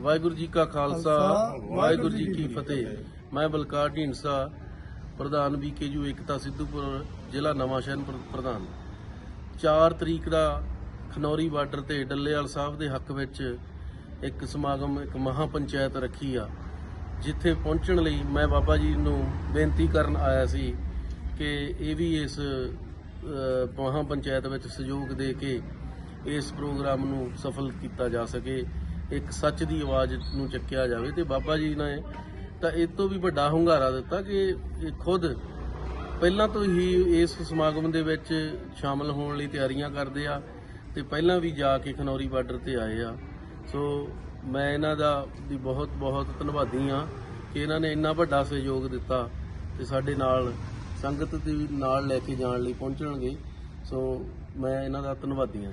ਵਾਹਿਗੁਰੂ ਜੀ ਕਾ ਖਾਲਸਾ ਵਾਹਿਗੁਰੂ ਜੀ ਕੀ ਫਤਿਹ। ਮੈਂ ਬਲਕਾਰ ਢੀਂਡਸਾ ਪ੍ਰਧਾਨ ਵੀਕੇਯੂ ਏਕਤਾ ਸਿੱਧੂਪੁਰ ਜ਼ਿਲ੍ਹਾ ਨਵਾਂਸ਼ਹਿਰ ਪ੍ਰ- ਪ੍ਰਧਾਨ। 4 ਤਰੀਕ ਦਾ ਖਨੌਰੀ ਬਾਰਡਰ ਤੇ ਡੱਲੇਵਾਲ ਸਾਹਿਬ ਦੇ ਹੱਕ ਵਿੱਚ ਇੱਕ ਸਮਾਗਮ ਇੱਕ ਮਹਾ ਪੰਚਾਇਤ ਰੱਖੀ ਆ ਜਿੱਥੇ ਪਹੁੰਚਣ ਲਈ ਮੈਂ ਬਾਬਾ ਜੀ ਨੂੰ ਬੇਨਤੀ ਕਰਨ ਆਇਆ ਸੀ ਕਿ ਇਹ ਵੀ ਇਸ ਮਹਾਂ ਪੰਚਾਇਤ ਵਿੱਚ ਸਹਿਯੋਗ ਦੇ ਕੇ ਇਸ ਪ੍ਰੋਗਰਾਮ ਨੂੰ ਸਫਲ ਕੀਤਾ ਜਾ ਸਕੇ। ਇੱਕ ਸੱਚ ਦੀ ਆਵਾਜ਼ ਨੂੰ ਚੱਕਿਆ ਜਾਵੇ ਤੇ ਬਾਬਾ ਜੀ ਨੇ ਤਾਂ ਇਹ ਤੋਂ ਵੀ ਵੱਡਾ ਹੁੰਗਾਰਾ ਦਿੱਤਾ ਕਿ ਇਹ ਖੁਦ ਪਹਿਲਾਂ ਤੋਂ ਹੀ ਇਸ ਸਮਾਗਮ ਦੇ ਵਿੱਚ ਸ਼ਾਮਲ ਹੋਣ ਲਈ ਤਿਆਰੀਆਂ ਕਰਦੇ ਆ ਤੇ ਪਹਿਲਾਂ ਵੀ ਜਾ ਕੇ ਖਨੌਰੀ ਬਾਰਡਰ ਤੇ ਆਏ ਆ। ਸੋ ਮੈਂ ਇਹਨਾਂ ਦਾ ਵੀ ਬਹੁਤ ਬਹੁਤ ਧੰਨਵਾਦੀ ਆ ਕਿ ਇਹਨਾਂ ਨੇ ਇੰਨਾ ਵੱਡਾ ਸਹਿਯੋਗ ਦਿੱਤਾ ਤੇ ਸਾਡੇ ਨਾਲ ਸੰਗਤ ਦੇ ਨਾਲ ਲੈ ਕੇ ਜਾਣ ਲਈ ਪਹੁੰਚਣਗੇ। ਸੋ ਮੈਂ ਇਹਨਾਂ ਦਾ ਧੰਨਵਾਦੀ ਹਾਂ।